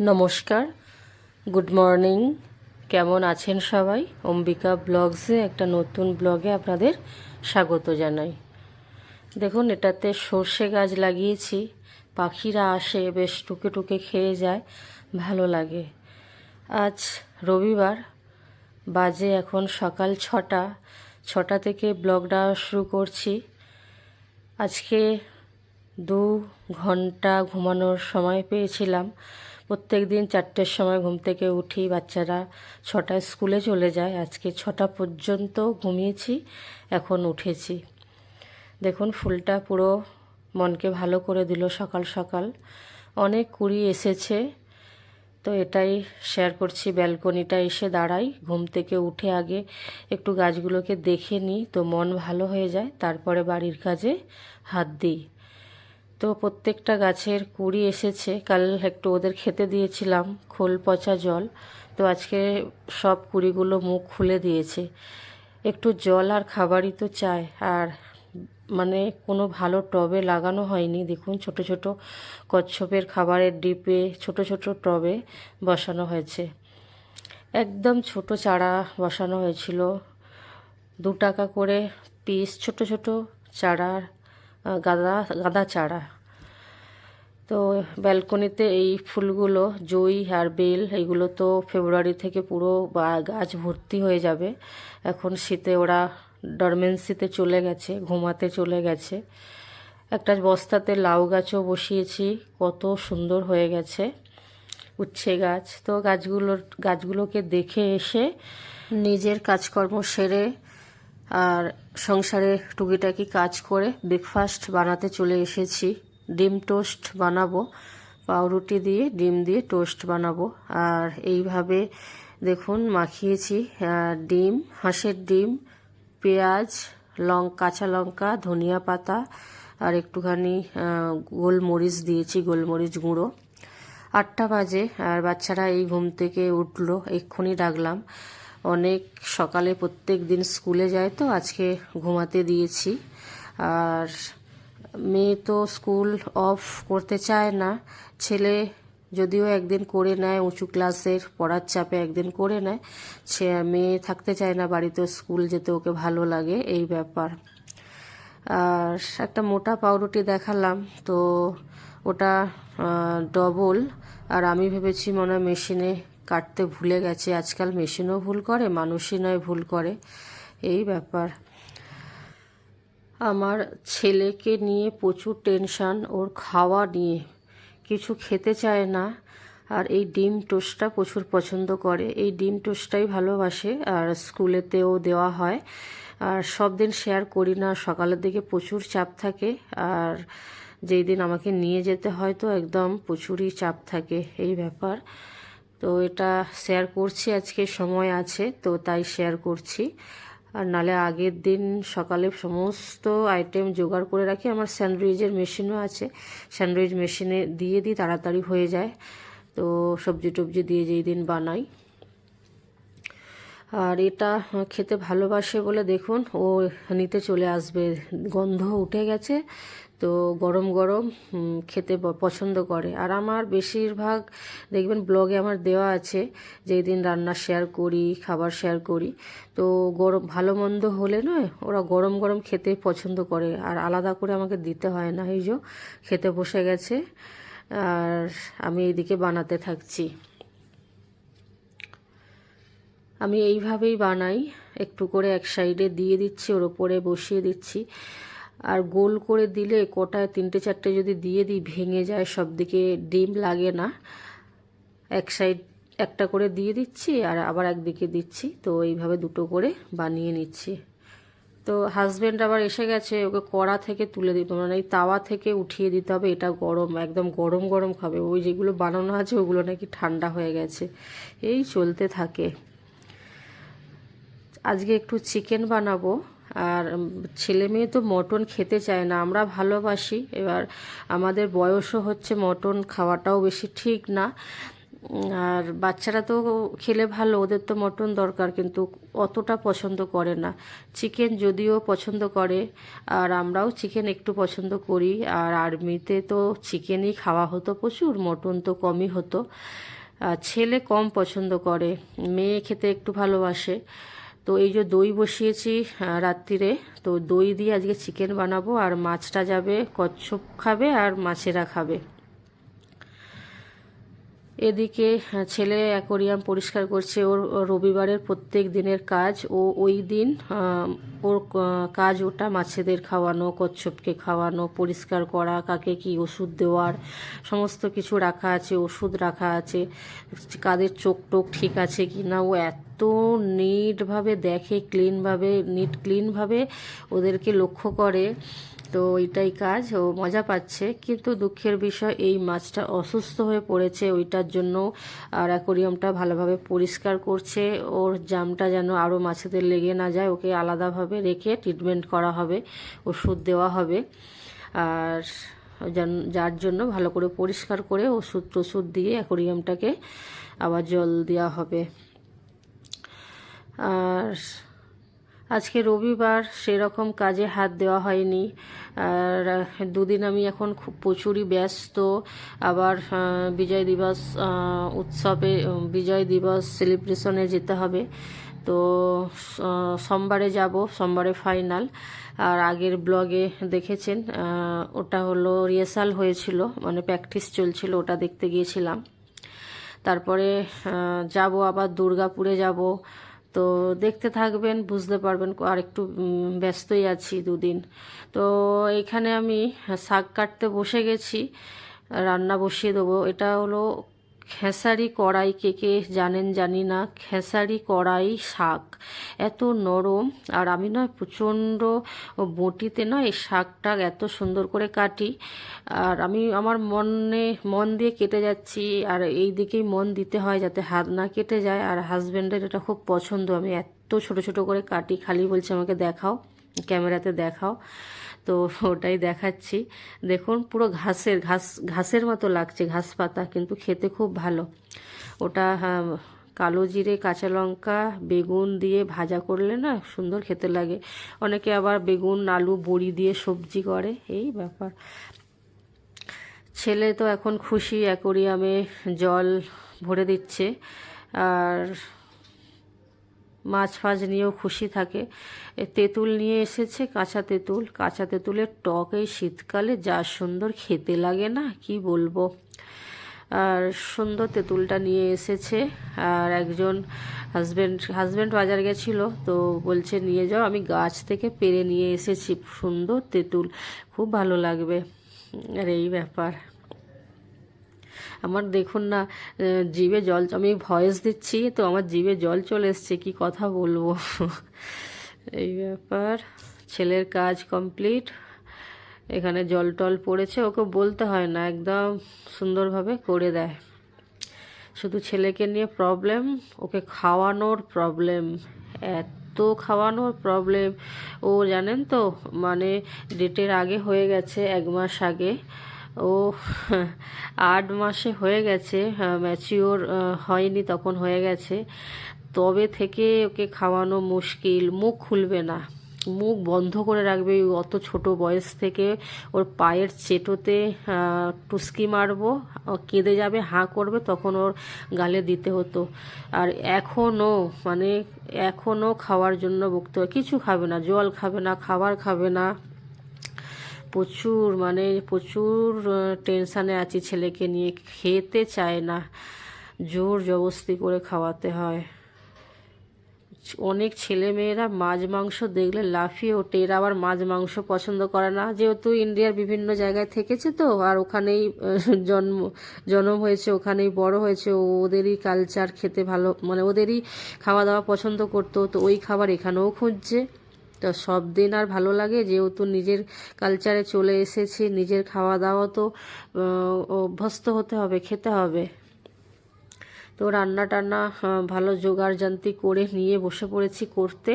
নমস্কার। Good morning. কেমন আছেন সবাই? অম্বিকা ব্লগসে একটা নতুন ব্লগে আপনাদের স্বাগত জানাই। দেখুন, এটাতে সর্ষে গাছ লাগিয়েছি। পাখিরা আসে, বেশ টুকে টুকে খেয়ে যায়, ভালো লাগে। আজ রবিবার, বাজে এখন সকাল ছটা। ছটা থেকে ব্লগটা শুরু করছি। আজকে দু ঘণ্টা ঘুমানোর সময় পেয়েছিলাম। প্রত্যেক দিন চারটের সময় ঘুম থেকে উঠি বাচ্চারা। ছটায় স্কুলে চলে যায়। আজকে ছটা পর্যন্ত ঘুমিয়েছি, এখন উঠেছি। দেখুন, ফুলটা পুরো মনকে ভালো করে দিল সকাল সকাল। অনেক কুড়ি এসেছে, তো এটাই শেয়ার করছি। ব্যালকনিটা এসে দাঁড়াই। ঘুম থেকে উঠে আগে একটু গাছগুলোকে দেখে নিই, তো মন ভালো হয়ে যায়। তারপরে বাড়ির কাজে হাত দিই। তো প্রত্যেকটা গাছের কুড়ি এসেছে। কাল একটু ওদের খেতে দিয়েছিলাম খোল পচা জল। তো আজকে সব কুড়িগুলো মুখ খুলে দিয়েছে। একটু জল আর খাবারই তো চায় আর মানে কোনো ভালো টবে লাগানো হয়নি। দেখুন ছোট ছোট কচ্ছপের খাবারের ডিপে ছোট ছোট টবে বসানো হয়েছে। একদম ছোট চারা বসানো হয়েছিল। দু টাকা করে পিস ছোট ছোট চারার গাঁদা গাঁদা চারা। তো ব্যালকনিতে এই ফুলগুলো, জই আর বেল এইগুলো তো ফেব্রুয়ারি থেকে পুরো গাছ ভর্তি হয়ে যাবে। এখন শীতে ওরা ডরমেন্সিতে চলে গেছে, ঘুমাতে চলে গেছে। একটা বস্তাতে লাউ গাছও বসিয়েছি, কত সুন্দর হয়ে গেছে। উচ্ছে গাছ, তো গাছগুলোর গাছগুলোকে দেখে এসে নিজের কাজকর্ম সেরে আর সংসারে টুকিটাকি কাজ করে ব্রেকফাস্ট বানাতে চলে এসেছি। ডিম টোস্ট বানাবো, পাউরুটি দিয়ে ডিম দিয়ে টোস্ট বানাবো। আর এইভাবে দেখুন মাখিয়েছি ডিম, হাঁসের ডিম, পেঁয়াজ, লং, কাঁচা লঙ্কা, ধনিয়া পাতা, আর একটুখানি গোলমরিচ দিয়েছি, গোলমরিচ গুঁড়ো। আটটা বাজে, আর বাচ্চারা এই ঘুম থেকে উঠল, এক্ষুনি ডাকলাম। অনেক সকালে প্রত্যেক দিন স্কুলে যায় তো, আজকে ঘুমাতে দিয়েছি। আর মেয়ে তো স্কুল অফ করতে চায় না, ছেলে যদিও একদিন করে নেয়, উঁচু ক্লাসের পড়ার চাপে একদিন করে নেয়, সে মেয়ে থাকতে চায় না বাড়িতে, স্কুল যেতে ওকে ভালো লাগে, এই ব্যাপার। আর একটা মোটা পাউরুটি দেখালাম, তো ওটা ডবল আর আমি ভেবেছি মনে হয় মেশিনে কাটতে ভুলে গেছে। আজকাল মেশিনও ভুল করে, মানুষই নয় ভুল করে। এই ব্যাপার। আমার ছেলেকে নিয়ে প্রচুর টেনশান, ওর খাওয়া নিয়ে। কিছু খেতে চায় না, আর এই ডিম টোস্টটা প্রচুর পছন্দ করে। এই ডিম টোস্টটাই ভালোবাসে, আর স্কুলেতেও দেওয়া হয়। আর সব দিন শেয়ার করি না, সকালের দিকে প্রচুর চাপ থাকে। আর যেই দিন আমাকে নিয়ে যেতে হয় তো একদম প্রচুরই চাপ থাকে। এই ব্যাপার। তো এটা শেয়ার করছি, আজকে সময় আছে, তো তাই শেয়ার করছি। আর নালে আগের দিন সকালে সমস্ত আইটেম জোগাড় করে রাখি, আমার স্যান্ডউইচের মেশিনও আছে। স্যান্ডউইচ মেশিনে দিয়ে দিই, তাড়াতাড়ি হয়ে যায়। তো সবজি টবজি দিয়ে যেই দিন বানাই। আর এটা খেতে ভালোবাসে বলে দেখুন, ও নিতে চলে আসবে, গন্ধ উঠে গেছে। তো গরম গরম খেতে পছন্দ করে। আর আমার বেশিরভাগ, দেখবেন ব্লগে আমার দেওয়া আছে যেই দিন রান্না শেয়ার করি, খাবার শেয়ার করি, তো গরম, ভালো মন্দ হলে নয়, ওরা গরম গরম খেতে পছন্দ করে। আর আলাদা করে আমাকে দিতে হয় না, এই যে খেতে বসে গেছে, আর আমি এইদিকে বানাতে থাকছি। আমি এইভাবেই বানাই, একটু করে এক সাইডে দিয়ে দিচ্ছি, ওর ওপরে বসিয়ে দিচ্ছি। আর গোল করে দিলে কটায় তিনটে চারটে যদি দিয়ে দিই, ভেঙে যায় সব দিকে ডিম লাগে না। এক সাইড একটা করে দিয়ে দিচ্ছি আর আবার একদিকে দিচ্ছি। তো এইভাবে দুটো করে বানিয়ে নিচ্ছি। তো হাজব্যান্ড আবার এসে গেছে, ওকে কড়া থেকে তুলে দিতে মানে এই তাওয়া থেকে উঠিয়ে দিতে হবে, এটা গরম, একদম গরম গরম খাবে। ওই যেগুলো বানানো আছে, ওগুলো নাকি ঠান্ডা হয়ে গেছে। এই চলতে থাকে। আজকে একটু চিকেন বানাবো। আর ছেলে মেয়ে তো মটন খেতে চায় না, আমরা ভালোবাসি। এবার আমাদের বয়সও হচ্ছে মটন খাওয়াটাও বেশি ঠিক না। আর বাচ্চারা তো খেলে ভালো, ওদের তো মটন দরকার, কিন্তু অতটা পছন্দ করে না। চিকেন যদিও পছন্দ করে, আর আমরাও চিকেন একটু পছন্দ করি। আর আর্মিতে তো চিকেনই খাওয়া হতো প্রচুর, মটন তো কমই হতো। আর ছেলে কম পছন্দ করে, মেয়ে খেতে একটু ভালোবাসে। তো এই যে দই বসিয়েছি রাত্রিরে, তো দই দিয়ে আজকে চিকেন বানাবো আর মাছটা যাবে, কচ্ছপ খাবে আর মাছেরা খাবে। এদিকে ছেলে অ্যাকোরিয়াম পরিষ্কার করছে ওর ওর রবিবারের প্রত্যেক দিনের কাজ। ও ওই দিন ওর কাজ ওটা মাছেদের খাওয়ানো, কচ্ছপকে খাওয়ানো, পরিষ্কার করা, কাকে কি ওষুধ দেওয়ার, সমস্ত কিছু রাখা আছে, ওষুধ রাখা আছে। কাদের চোখ টোক ঠিক আছে কি না, ও এত নিটভাবে দেখে ক্লিনভাবে নিট ক্লিনভাবে ওদেরকে লক্ষ্য করে। তো ওইটাই কাজ, ও মজা পাচ্ছে। কিন্তু দুঃখের বিষয়, এই মাছটা অসুস্থ হয়ে পড়েছে, ওইটার জন্য আর অ্যাকোরিয়ামটা ভালোভাবে পরিষ্কার করছে। ওর জামটা যেন আরও মাছেদের লেগে না যায়, ওকে আলাদাভাবে রেখে ট্রিটমেন্ট করা হবে, ওষুধ দেওয়া হবে। আর যার জন্য ভালো করে পরিষ্কার করে ওষুধ টষুধ দিয়ে অ্যাকোরিয়ামটাকে আবার জল দেওয়া হবে। আর আজকে রবিবার সেরকম কাজে হাত দেওয়া হয়নি। আর দুদিন আমি এখন খুব প্রচুরই ব্যস্ত। আবার বিজয় দিবস উৎসবে, বিজয় দিবস সেলিব্রেশনে যেতে হবে। তো সোমবারে যাব, সোমবারে ফাইনাল আর আগের ব্লগে দেখেছেন ওটা হলো রিহার্সাল হয়েছিল মানে প্র্যাকটিস চলছিল, ওটা দেখতে গিয়েছিলাম। তারপরে যাব আবার দুর্গাপুরে যাব। তো দেখতে থাকবেন, বুঝতে পারবেন আর একটু ব্যস্তই আছি দুদিন। তো এখানে আমি শাক কাটতে বসে গেছি, রান্না বসিয়ে দেবো। এটা হলো খেসারি কড়াই কে কে জানেন জানি না। খেসারি কড়াই শাক। এত নরম আর আমি নয়, প্রচণ্ড বটিতে নয় এই শাকটা এত সুন্দর করে কাটি। আর আমি আমার মনে, মন দিয়ে কেটে যাচ্ছি আর এই দিকেই মন দিতে হয় যাতে হাত না কেটে যায়। আর হাজব্যান্ডের এটা খুব পছন্দ। আমি এত ছোট ছোট করে কাটি। খালি বলছে আমাকে দেখাও, ক্যামেরাতে দেখাও। তো ওটাই দেখাচ্ছি। দেখুন পুরো ঘাসের ঘাস ঘাসের মতো লাগছে ঘাস পাতা কিন্তু খেতে খুব ভালো। ওটা হ্যাঁ, কালো জিরে কাঁচা লঙ্কা বেগুন দিয়ে ভাজা করলে না সুন্দর খেতে লাগে। অনেকে আবার বেগুন আলু বড়ি দিয়ে সবজি করে এই ব্যাপার। ছেলে তো এখন খুশি অ্যাকোরিয়ামে জল ভরে দিচ্ছে। আর মাছ ফাছ নিয়েও খুশি থাকে। তেঁতুল নিয়ে এসেছে, কাঁচা তেঁতুল। কাঁচা তেঁতুলের টক এই শীতকালে, যা সুন্দর খেতে লাগে না, কি বলব? আর সুন্দর তেঁতুলটা নিয়ে এসেছে। আর একজন হাজব্যান্ড হাজব্যান্ড বাজার গেছিল, তো বলছে, নিয়ে যাও, আমি গাছ থেকে পেরে নিয়ে এসেছি সুন্দর তেঁতুল। খুব ভালো লাগবে। আর এই ব্যাপার। আমার দেখুন না জিভে জল, আমি ভয়েস দিচ্ছি, তো আমার জিভে জল চলে এসছে, কি কথা বলব? এই ব্যাপার, ছেলের কাজ কমপ্লিট এখানে জল টল পড়েছে, ওকে বলতে হয় না, একদম সুন্দরভাবে করে দেয়। শুধু ছেলেকে নিয়ে প্রবলেম ওকে খাওয়ানোর প্রবলেম এত খাওয়ানোর প্রবলেম ও জানেন তো মানে ডেটের আগে হয়ে গেছে, এক মাস আগে। ও আট মাসে হয়ে গেছে ম্যাচিওর হয়নি, তখন হয়ে গেছে। তবে থেকে ওকে খাওয়ানো মুশকিল, মুখ খুলবে না। মুখ বন্ধ করে রাখবে, অত ছোট বয়স থেকে ওর পায়ের চেটোতে টুসকি মারবো কেঁদে যাবে, হাঁ করবে, তখন ওর গালে দিতে হতো। আর এখনও মানে এখনও খাওয়ার জন্য বকতে হয়। কিছু খাবে না, জল খাবে না, খাবার খাবে না। প্রচুর মানে প্রচুর টেনশানে আছি ছেলেকে নিয়ে। খেতে চায় না। জোর জবস্তি করে খাওয়াতে হয়। অনেক ছেলে মেয়েরা মাছ মাংস দেখলে লাফিয়ে ওঠে। এরা আবার মাছ মাংস পছন্দ করে না। যেহেতু ইন্ডিয়ার বিভিন্ন জায়গায় থেকেছে তো, আর ওখানেই জন্ম জন্ম হয়েছে, ওখানেই বড় হয়েছে। ওদেরই কালচার খেতে ভালো মানে ওদেরই খাওয়া দাওয়া পছন্দ করতো। তো ওই খাবার এখানেও খুঁজছে। তো সব দিন আর ভালো লাগে, যেহেতু নিজের কালচারে চলে এসেছি, নিজের খাওয়া দাওয়া তো অভ্যস্ত হতে হবে, খেতে হবে। তো রান্না টান্না ভালো জোগাড় জান্তি করে নিয়ে বসে পড়েছি করতে।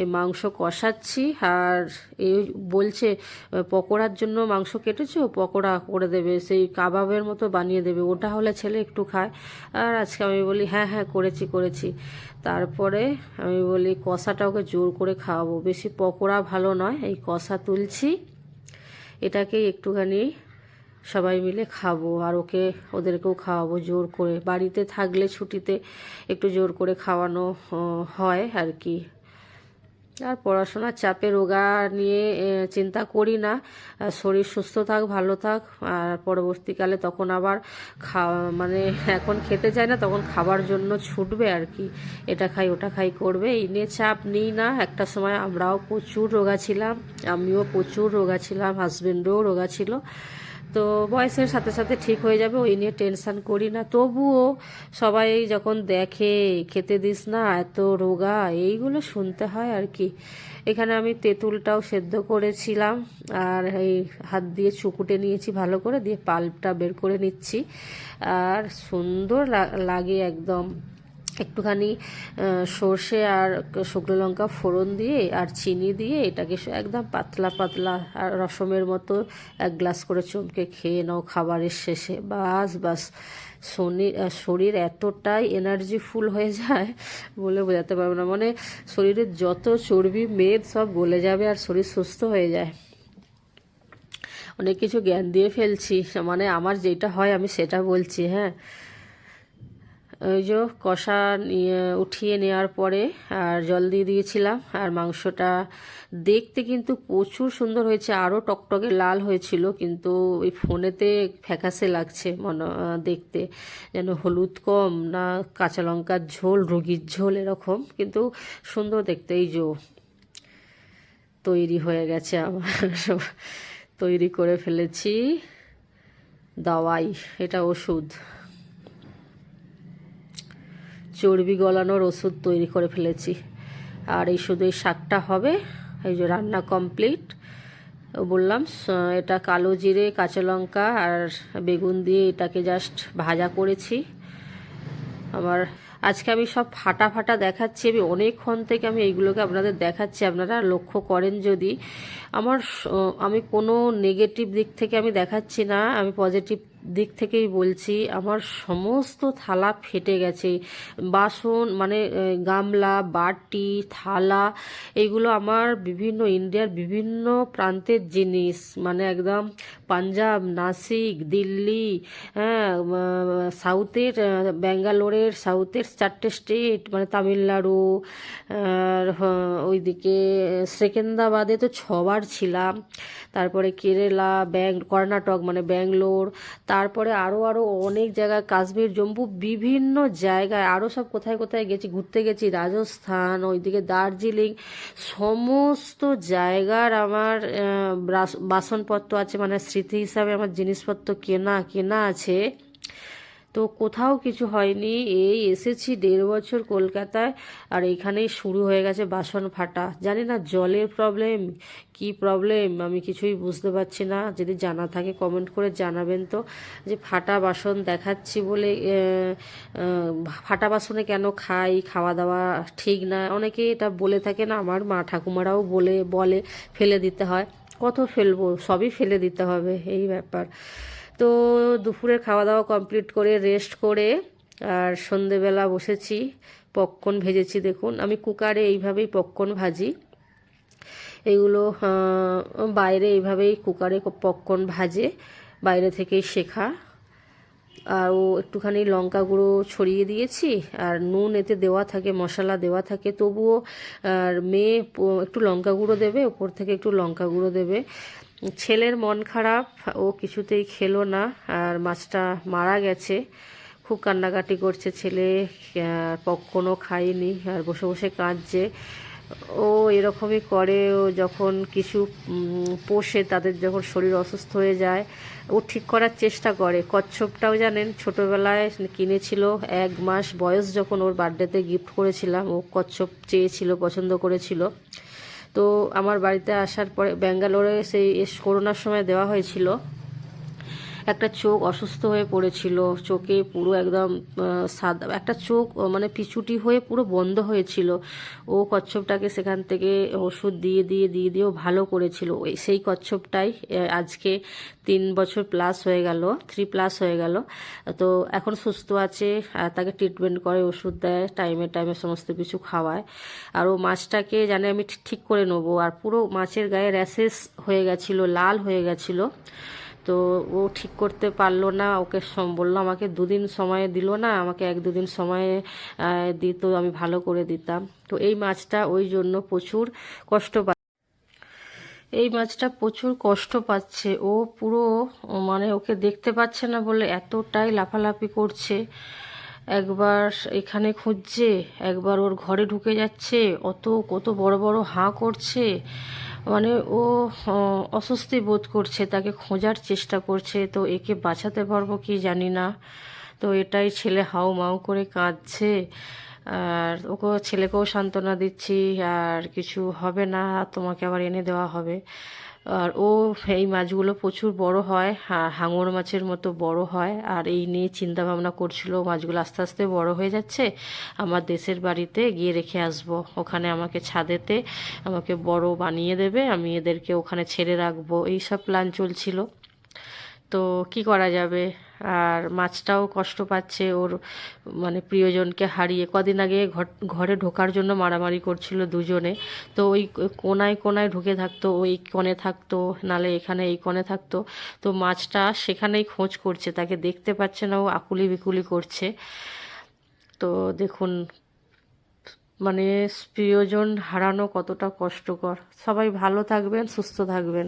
এই মাংস কষাচ্ছি আর এই বলছে পকোড়ার জন্য মাংস কেটেছো? পকোড়া করে দেবে, সেই কাবাবের মতো বানিয়ে দেবে। ওটা হলে ছেলে একটু খায়। আর আজকে আমি বলি হ্যাঁ হ্যাঁ করেছি করেছি। তারপরে আমি বলি, কষাটা ওকে জোর করে খাওয়াবো। বেশি পকোড়া ভালো নয়, এই কষা তুলছি। এটাকেই একটুখানি সবাই মিলে খাব আর ওকে, ওদেরকেও খাওয়াবো জোর করে। বাড়িতে থাকলে ছুটিতে একটু জোর করে খাওয়ানো হয় আর কি। আর পড়াশোনার চাপে রোগা নিয়ে চিন্তা করি না। শরীর সুস্থ থাক, ভালো থাক। আর পরবর্তীকালে তখন আবার খাওয়া মানে এখন খেতে চায় না, তখন খাবার জন্য ছুটবে আর কি। এটা খাই, ওটা খাই করবে। এই নিয়ে চাপ নিই না। একটা সময় আমরাও প্রচুর রোগা ছিলাম, আমিও প্রচুর রোগা ছিলাম হাজবেন্ডও রোগা ছিল। তো বয়সের সাথে সাথে ঠিক হয়ে যাবে, ওই নিয়ে টেনশন করি না। তবুও সবাই যখন দেখে, খেতে দিস না, এত রোগা এইগুলো শুনতে হয় আর কি। এখানে আমি তেঁতুলটাও সেদ্ধ করেছিলাম, আর এই হাত দিয়ে চুকুটে নিয়েছি ভালো করে, দিয়ে পাল্পটা বের করে নিচ্ছি। আর সুন্দর লাগে একদম। একটুখানি সর্ষে আর শুকনো লঙ্কা ফোড়ন দিয়ে আর চিনি দিয়ে এটাকে একদম পাতলা পাতলা আর রসমের মতো এক গ্লাস করে চমকে খেয়ে নাও খাবারের শেষে। বাস বাস। শনি শরীর এতটাই এনার্জি ফুল হয়ে যায় বলে বোঝাতে পারব না। মানে শরীরের যত চর্বি, মেদ সব গলে যাবে আর শরীর সুস্থ হয়ে যায়। অনেক কিছু জ্ঞান দিয়ে ফেলছি। মানে আমার যেটা হয় আমি সেটা বলছি হ্যাঁ। ওই যে কষা নিয়ে, উঠিয়ে নেওয়ার পরে আর জল দিয়ে দিয়েছিলাম। আর মাংসটা দেখতে কিন্তু প্রচুর সুন্দর হয়েছে আরও টকটকে লাল হয়েছিল, কিন্তু ওই ফোনেতে ফ্যাকাসে লাগছে মনে, দেখতে। যেন হলুদ কম না কাঁচা লঙ্কার ঝোল, রুগীর ঝোল এরকম, কিন্তু সুন্দর দেখতে। এই যে তৈরি হয়ে গেছে আমার সব, তৈরি করে ফেলেছি। দাওয়াই, এটা ওষুধ। চর্বি গলানোর ওষুধ তৈরি করে ফেলেছি। আর এই শুধু এই শাকটা হবে, এই যে রান্না কমপ্লিট। বললাম এটা কালো জিরে, কাঁচা লঙ্কা আর বেগুন দিয়ে এটাকে জাস্ট ভাজা করেছি। আমার, আজকে আমি সব ফাটা ফাটা দেখাচ্ছি, আমি অনেকক্ষণ থেকে আমি এইগুলোকে আপনাদের দেখাচ্ছি, আপনারা লক্ষ্য করেন যদি। আমার আমি কোনো নেগেটিভ দিক থেকে আমি দেখাচ্ছি না, আমি পজিটিভ দিক থেকেই বলছি, আমার সমস্ত থালা ফেটে গেছে। বাসন মানে গামলা, বাটি, থালা, এগুলো আমার বিভিন্ন ইন্ডিয়ার বিভিন্ন প্রান্তের জিনিস। মানে একদম পাঞ্জাব, নাসিক, দিল্লি হ্যাঁ সাউথের ব্যাঙ্গালোরের সাউথের চারটে স্টেট মানে তামিলনাড়ু ওইদিকে সেকেন্দ্রাবাদে তো ছবার ছিলাম। তারপরে কেরালা, ব্যাং, কর্ণাটক মানে ব্যাঙ্গলোর তারপরে আরও আরও অনেক জায়গায়, কাশ্মীর, জম্মু, বিভিন্ন জায়গায় আরও সব কোথায় কোথায় গেছি, ঘুরতে গেছি, রাজস্থান, ওইদিকে দার্জিলিং, সমস্ত জায়গার আমার বাসনপত্র আছে মানে স্মৃতি হিসাবে আমার জিনিসপত্র কেনা কেনা আছে। তো কোথাও কিছু হয়নি। এই এসেছি দেড় বছর কলকাতায়, আর এখানেই শুরু হয়ে গেছে বাসন ফাটা। জানি না জলের প্রবলেম কি প্রবলেম আমি কিছুই বুঝতে পারছি না। যদি জানা থাকে কমেন্ট করে জানাবেন তো। যে ফাটা বাসন দেখাচ্ছি বলে ফাটা বাসনে কেন খাই খাওয়া দাওয়া ঠিক না? অনেকে এটা বলে থাকে না, আমার মা ঠাকুমারাও বলে বলে ফেলে দিতে হয়। কত ফেলব? সবই ফেলে দিতে হবে, এই ব্যাপার। তো দুপুরের খাওয়া দাওয়া কমপ্লিট করে রেস্ট করে আর সন্ধেবেলা বসেছি। পপকর্ন ভেজেছি, দেখুন। আমি কুকারে এইভাবেই পপকর্ন ভাজি। এগুলো বাইরে এইভাবেই কুকারে পপকর্ন ভাজে, বাইরে থেকেই শেখা। আর ও একটুখানি লঙ্কা গুঁড়ো ছড়িয়ে দিয়েছি আর নুন এতে দেওয়া থাকে, মশলা দেওয়া থাকে। তবুও, আর মেয়ে একটু লঙ্কা গুঁড়ো দেবে, ওপর থেকে একটু লঙ্কা গুঁড়ো দেবে। ছেলের মন খারাপ, ও কিছুতেই খেলো না, আর মাছটা মারা গেছে। খুব কান্নাকাটি করছে ছেলে পক্ষণও খায়নি, আর বসে বসে কাঁদছে। ও এরকমই করে, ও যখন কিছু পোষে, তাদের যখন শরীর অসুস্থ হয়ে যায়, ও ঠিক করার চেষ্টা করে। কচ্ছপটাও জানেন, ছোটোবেলায় কিনেছিল, এক মাস বয়স যখন ওর বার্থডেতে গিফট করেছিলাম, ও কচ্ছপ চেয়েছিল, পছন্দ করেছিল। তো আমার বাড়িতে আসার পরে ব্যাঙ্গালোরে সেই করোনার সময় দেওয়া হয়েছিল। একটা চোখ অসুস্থ হয়ে পড়েছিল, চোখে পুরো একদম সাদা, একটা চোখ মানে পিছুটি হয়ে পুরো বন্ধ হয়েছিল। ও কচ্ছপটাকে সেখান থেকে ওষুধ দিয়ে দিয়ে দিয়ে দিয়েও ভালো করেছিল। ওই সেই কচ্ছপটাই আজকে তিন বছর প্লাস হয়ে গেল থ্রি প্লাস হয়ে গেল। তো এখন সুস্থ আছে তাকে ট্রিটমেন্ট করে, ওষুধ দেয় টাইমে টাইমে সমস্ত কিছু খাওয়ায়। আর ও মাছটাকে জানে আমি ঠিক- করে নেব। আর পুরো মাছের গায়ে র্যাশেস হয়ে গেছিল, লাল হয়ে গেছিল। তো ও ঠিক করতে পারল না, ওকে বলল আমাকে দুদিন সময় দিল না, আমাকে এক দুদিন সময় দিত আমি ভালো করে দিতাম। তো এই মাছটা ওই জন্য প্রচুর কষ্ট এই মাছটা প্রচুর কষ্ট পাচ্ছে। ও পুরো মানে ওকে দেখতে পাচ্ছে না বলে এতটাই লাফালাফি করছে। একবার এখানে খুঁজছে, একবার ওর ঘরে ঢুকে যাচ্ছে, অত, কত বড় বড় হাঁ করছে। মানে ও অস্বস্তি বোধ করছে, তাকে খোঁজার চেষ্টা করছে, তো একে বাঁচাতে পারব কি জানি না। তো এটাই ছেলে হাউ মাউ করে কাঁদছে, আর ওকে ছেলেকেও সান্ত্বনা দিচ্ছি, আর কিছু হবে না, তোমাকে আবার এনে দেওয়া হবে। আর ও এই মাছগুলো প্রচুর বড় হয় হাঙর মাছের মতো বড় হয়। আর এই নিয়ে চিন্তা ভাবনা করছিল, মাছগুলো আস্তে আস্তে বড় হয়ে যাচ্ছে, আমার দেশের বাড়িতে গিয়ে রেখে আসব। ওখানে আমাকে ছাদেতে আমাকে বড় বানিয়ে দেবে, আমি এদেরকে ওখানে ছেড়ে রাখব। এই সব প্ল্যান চলছিল। তো কি করা যাবে? আর মাছটাও কষ্ট পাচ্ছে ওর মানে প্রিয়জনকে হারিয়ে। কদিন আগে ঘর- ঘরে ঢোকার জন্য মারামারি করছিল দুজনে। তো ওই কোনায় কোনায় ঢুকে থাকতো, ওই কোণে থাকতো, নালে এখানে এই কোণে থাকতো। তো মাছটা সেখানেই খোঁজ করছে, তাকে দেখতে পাচ্ছে না, ও আকুলি বিকুলি করছে। তো দেখুন মানে প্রিয়জন হারানো কতটা কষ্টকর। সবাই ভালো থাকবেন, সুস্থ থাকবেন।